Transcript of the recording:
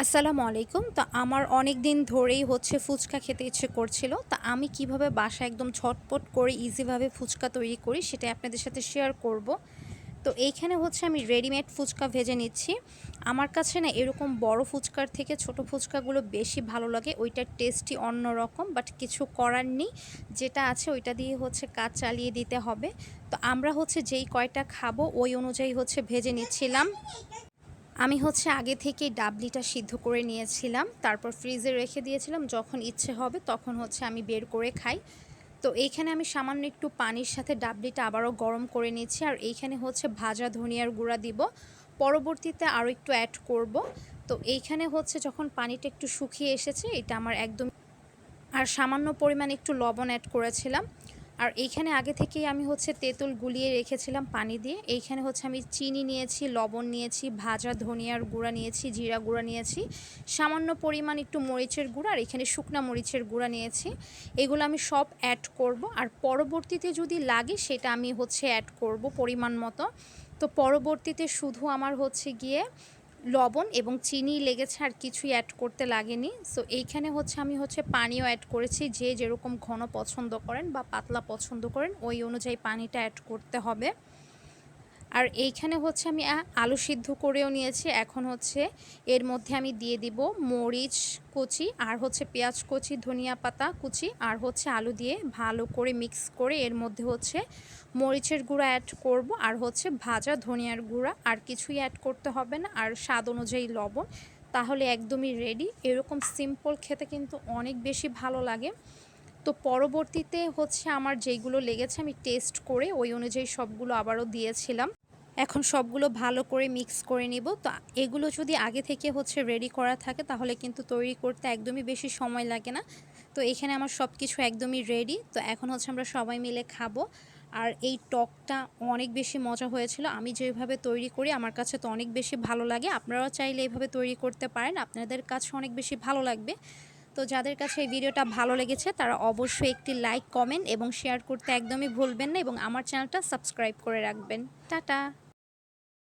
আসসালামু আলাইকুম। তো আমার অনেক দিন ধরেই হচ্ছে ফুচকা খেতে ইচ্ছে করছিল। তা আমি কীভাবে বাসা একদম ঝটপট করে ইজিভাবে ফুচকা তৈরি করি সেটা আপনাদের সাথে শেয়ার করব। তো এইখানে হচ্ছে আমি রেডিমেড ফুচকা ভেজে নিচ্ছি। আমার কাছে না এরকম বড় ফুচকার থেকে ছোট ফুচকাগুলো বেশি ভালো লাগে। ওইটার টেস্টই অন্য রকম বাট কিছু করার নেই। যেটা আছে ওইটা দিয়ে হচ্ছে কাজ চালিয়ে দিতে হবে। তো আমরা হচ্ছে যেই কয়টা খাব ওই অনুযায়ী হচ্ছে ভেজে নিচ্ছিলাম। আমি হচ্ছে আগে থেকেই ডাবলিটা সিদ্ধ করে নিয়েছিলাম, তারপর ফ্রিজে রেখে দিয়েছিলাম, যখন ইচ্ছে হবে তখন হচ্ছে আমি বের করে খাই। তো এইখানে আমি সামান্য একটু পানির সাথে ডাবলিটা আবারও গরম করে নিচ্ছি আর এইখানে হচ্ছে ভাজা ধনিয়ার গুঁড়া দিব। পরবর্তীতে আরও একটু অ্যাড করব। তো এইখানে হচ্ছে যখন পানিটা একটু শুকিয়ে এসেছে, এটা আমার একদম আর সামান্য পরিমাণ একটু লবণ অ্যাড করেছিলাম। আর এইখানে আগে থেকেই আমি হচ্ছে তেঁতুল গুলিয়ে রেখেছিলাম পানি দিয়ে। এইখানে হচ্ছে আমি চিনি নিয়েছি, লবণ নিয়েছি, ভাজা ধনিয়ার গুঁড়া নিয়েছি, জিরা গুঁড়া নিয়েছি, সামান্য পরিমাণ একটু মরিচের গুঁড়া আর এখানে শুকনা মরিচের গুঁড়া নিয়েছি। এগুলো আমি সব অ্যাড করব আর পরবর্তীতে যদি লাগে সেটা আমি হচ্ছে অ্যাড করব পরিমাণ মতো। তো পরবর্তীতে শুধু আমার হচ্ছে গিয়ে লবণ এবং চিনি লেগেছে আর কিছুই অ্যাড করতে লাগেনি। সো এইখানে হচ্ছে আমি হচ্ছে পানিও অ্যাড করেছি। যে যেরকম ঘন পছন্দ করেন বা পাতলা পছন্দ করেন, ওই অনুযায়ী পানিটা অ্যাড করতে হবে। আর এইখানে হচ্ছে আমি আলু সিদ্ধ করেও নিয়েছি। এখন হচ্ছে এর মধ্যে আমি দিয়ে দিব মরিচ কুচি আর হচ্ছে পেঁয়াজ কুচি, ধনিয়া পাতা কুচি আর হচ্ছে আলু দিয়ে ভালো করে মিক্স করে এর মধ্যে হচ্ছে মরিচের গুঁড়া অ্যাড করব আর হচ্ছে ভাজা ধনিয়ার গুঁড়া আর কিছুই অ্যাড করতে হবে না। আর স্বাদ অনুযায়ী লবণ, তাহলে একদমই রেডি এরকম সিম্পল খেতে কিন্তু অনেক বেশি ভালো লাগে। তো পরবর্তীতে হচ্ছে আমার যেইগুলো লেগেছে আমি টেস্ট করে ওই অনুযায়ী সবগুলো আবারও দিয়েছিলাম। এখন সবগুলো ভালো করে মিক্স করে নিব। তো এগুলো যদি আগে থেকে হচ্ছে রেডি করা থাকে, তাহলে কিন্তু তৈরি করতে একদমই বেশি সময় লাগে না। তো এখানে আমার সব কিছু একদমই রেডি তো এখন হচ্ছে আমরা সবাই মিলে খাব। আর এই টকটা অনেক বেশি মজা হয়েছিল। আমি যেভাবে তৈরি করি, আমার কাছে তো অনেক বেশি ভালো লাগে। আপনারাও চাইলে এইভাবে তৈরি করতে পারেন। আপনাদের কাছে অনেক বেশি ভালো লাগবে। তো যাদের কাছে এই ভিডিওটা ভালো লেগেছে, তারা অবশ্যই একটি লাইক কমেন্ট এবং শেয়ার করতে একদমই ভুলবেন না এবং আমার চ্যানেলটা সাবস্ক্রাইব করে রাখবেন। টাটা!